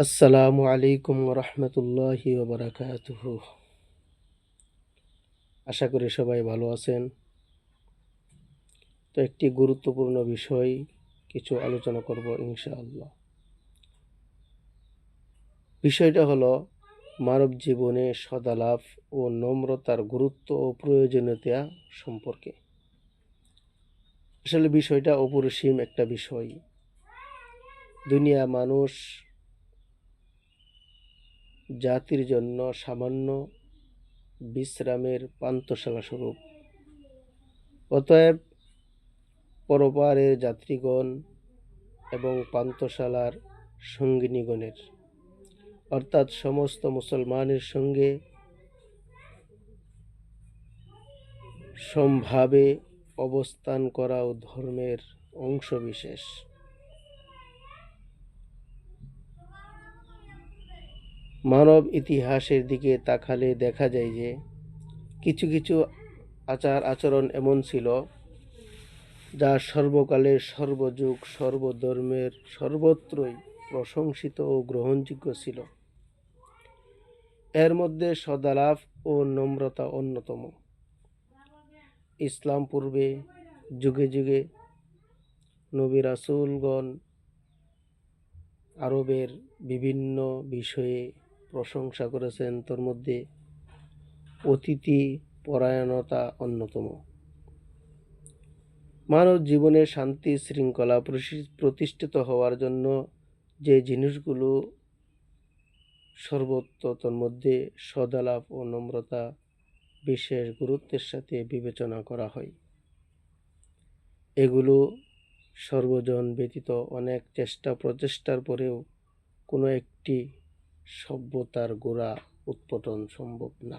আসসালামু আলাইকুম রহমতুল্লাহি ওবরাকাতুহ। আশা করি সবাই ভালো আছেন। তো একটি গুরুত্বপূর্ণ বিষয় কিছু আলোচনা করব ইনশাআল্লাহ। বিষয়টা হলো, মানব জীবনে সদালাভ ও নম্রতার গুরুত্ব ও প্রয়োজনীয়তা সম্পর্কে। আসলে বিষয়টা অপরিসীম একটা বিষয়। দুনিয়া মানুষ জাতির জন্য সামান্য বিশ্রামের পান্থশালা স্বরূপ। অতএব পরপারের যাত্রীগণ এবং পান্থশালার সঙ্গিনীগণের, অর্থাৎ সমস্ত মুসলমানের সঙ্গে সমভাবে অবস্থান করাও ধর্মের অংশবিশেষ। মানব ইতিহাসের দিকে তাকালে দেখা যায় যে কিছু কিছু আচার আচরণ এমন ছিল যা সর্বকালের সর্বযুগ, সর্বধর্মের সর্বত্রই প্রশংসিত ও গ্রহণযোগ্য ছিল। এর মধ্যে সদালাভ ও নম্রতা অন্যতম। ইসলাম পূর্বে যুগে যুগে নবী রাসূলগণ আরবের বিভিন্ন বিষয়ে প্রশংসা করেছেন, তোর মধ্যে অতিথি পরায়ণতা অন্যতম। মানব জীবনে শান্তি শৃঙ্খলা প্রতিষ্ঠিত হওয়ার জন্য যে জিনিসগুলো সর্বত্র তোর মধ্যে সদালাপ ও নম্রতা বিশেষ গুরুত্বের সাথে বিবেচনা করা হয়। এগুলো সর্বজন ব্যতীত অনেক চেষ্টা প্রচেষ্টার পরেও কোনো একটি সভ্যতার গোড়া উৎপটন সম্ভব না।